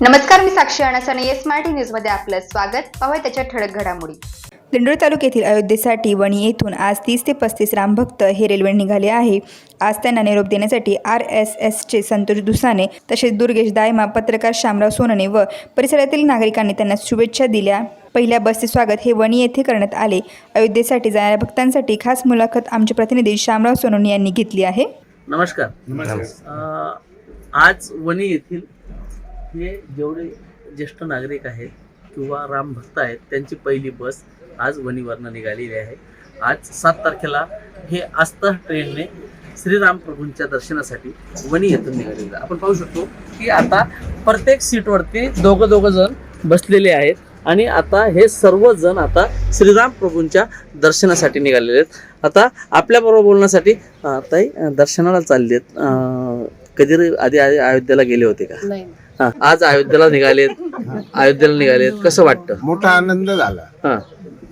नमस्कार मी साक्षी अणसन येस मराठी न्यूजमध्ये आपलं स्वागत. पाहूया त्याच्या ठळक घडामोडी. दिंडोरी तालुक्यातील अयोध्येसाठी वणी येथून आज तीस ते पस्तीस रामभक्त हे रेल्वे निघाले आहे. आज त्यांना निरोप देण्यासाठी आर एस एसचे संतोष दुसाने तसेच दुर्गेश दायमा पत्रकार शामराव सोनने व परिसरातील नागरिकांनी त्यांना शुभेच्छा दिल्या. पहिल्या बसचे स्वागत हे वणी येथे करण्यात आले. अयोध्येसाठी जाणाऱ्या भक्तांसाठी खास मुलाखत आमचे प्रतिनिधी शामराव सोनवणे यांनी घेतली आहे. नमस्कार. आज वणी येथील हे जेवढे ज्येष्ठ नागरिक आहेत किंवा राम भक्त आहेत त्यांची पहिली बस आज वणीवरनं निघालेली आहे. आज सात तारखेला हे आस्था ट्रेनने श्रीरामप्रभूंच्या दर्शनासाठी वणी येथून निघालेलं आपण पाहू शकतो की आता प्रत्येक सीटवरती दोघं दोघं जण बसलेले आहेत आणि आता हे सर्वजण आता श्रीराम प्रभूंच्या दर्शनासाठी निघालेले आहेत. आता आपल्याबरोबर बोलण्यासाठी ताई दर्शनाला चालले आहेत कधी आधी आधी अयोध्येला गेले होते का? नाही. आज अयोध्येला निघालेत अयोध्येला निघालेत कसं वाटतं? मोठा आनंद झाला. हा.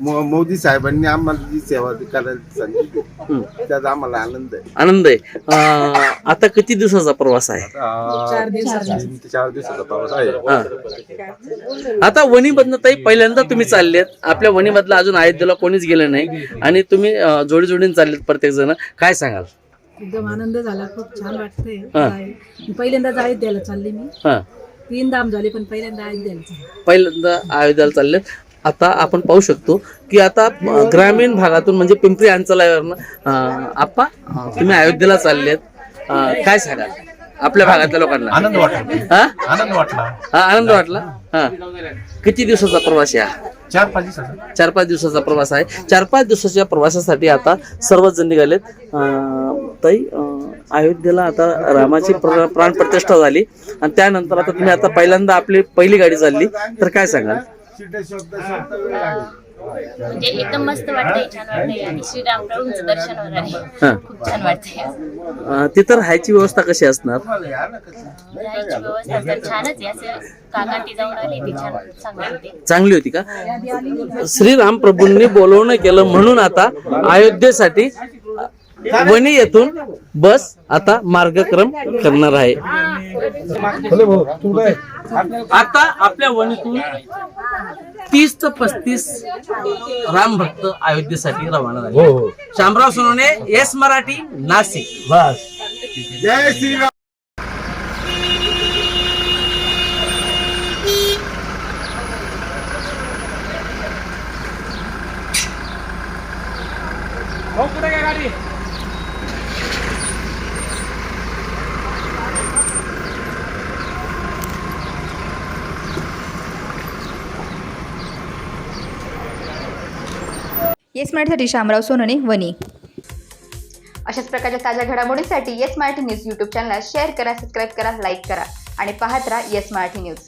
मो- मोदी साहेबांनी आम्हाला जी सेवा करायला सांगितली. त्याचा आम्हाला आनंद आहे. आनंद आहे. अं, आता किती दिवसाचा प्रवास आहे? चार दिवसाचा. तीन ते चार दिवसाचा प्रवास आहे. हा. आता वणीमधनं ताई पहिल्यांदा तुम्ही चाललेत आपल्या वणीमधलं अजून अयोध्येला कोणीच गेलं नाही. आणि तुम्ही जोडी जोडीने चाललेत प्रत्येक जण काय सांगाल? एकदम आनंद झाला खूप छान वाटतंय. हा. काय- पहिल्यांदाच अयोध्याला चालले मी. हा. तीन धाम झाले पण पहिल्यांदा अयोध्याला चालले. पहिल्यांदा अयोध्याला चाललेत. आता आपण पाहू शकतो की आता अं, ग्रामीण भागातून म्हणजे पिंपरी अंचलावरनं अं, आप्पा अं, तुम्ही अयोध्येला चाललेत. अं, काय सांगाल? आपल्या भागातल्या लोकांना. आनंद वाटला. हा? आनंद वाटला. हा आनंद वाटला? हा. किती दिवसाचा प्रवास आहे हा? चार पाच दिवसाचा. चार पाच दिवसाचा प्रवास आहे. चार पाच दिवसाच्या प्रवासासाठी आता सर्वच जण निघालेत. अं, ताई अयोध्येला आता रामाची प्र- प्राणप्रतिष्ठा झाली आणि त्यानंतर आता तुम्ही आता पहिल्यांदा आपली पहिली गाडी चालली. तर काय सांगाल? म्हणजे एकदम मस्त वाटतंय छान वाटतंय. आणि श्रीराम प्रभूंचं दर्शन होणार आहे. खूप छान वाटतंय. अं, तिथं राहायची व्यवस्था कशी असणार? राहायची व्यवस्था तर छानच आहे. असं काका ती जाऊन आली ती छान चांगली होती. चांगली होती का? श्रीराम प्रभूंनी बोलवणं केलं म्हणून आता अयोध्येसाठी वणी येथून बस आता मार्गक्रम करणार आहे. आता आपल्या वणीतून तीस ते पस्तीस राम भक्त अयोध्येसाठी रवाना झाले. शामराव सोनवणे येस मराठी नाशिक. जय श्रीराम. येस मराठीसाठी शामराव सोनने वनी अशाच प्रकारच्या ताज्या घडामोडीसाठी येस मराठी न्यूज यूट्यूब चॅनलला शेअर करा सबस्क्राईब करा लाईक करा आणि पाहत राहा येस मराठी न्यूज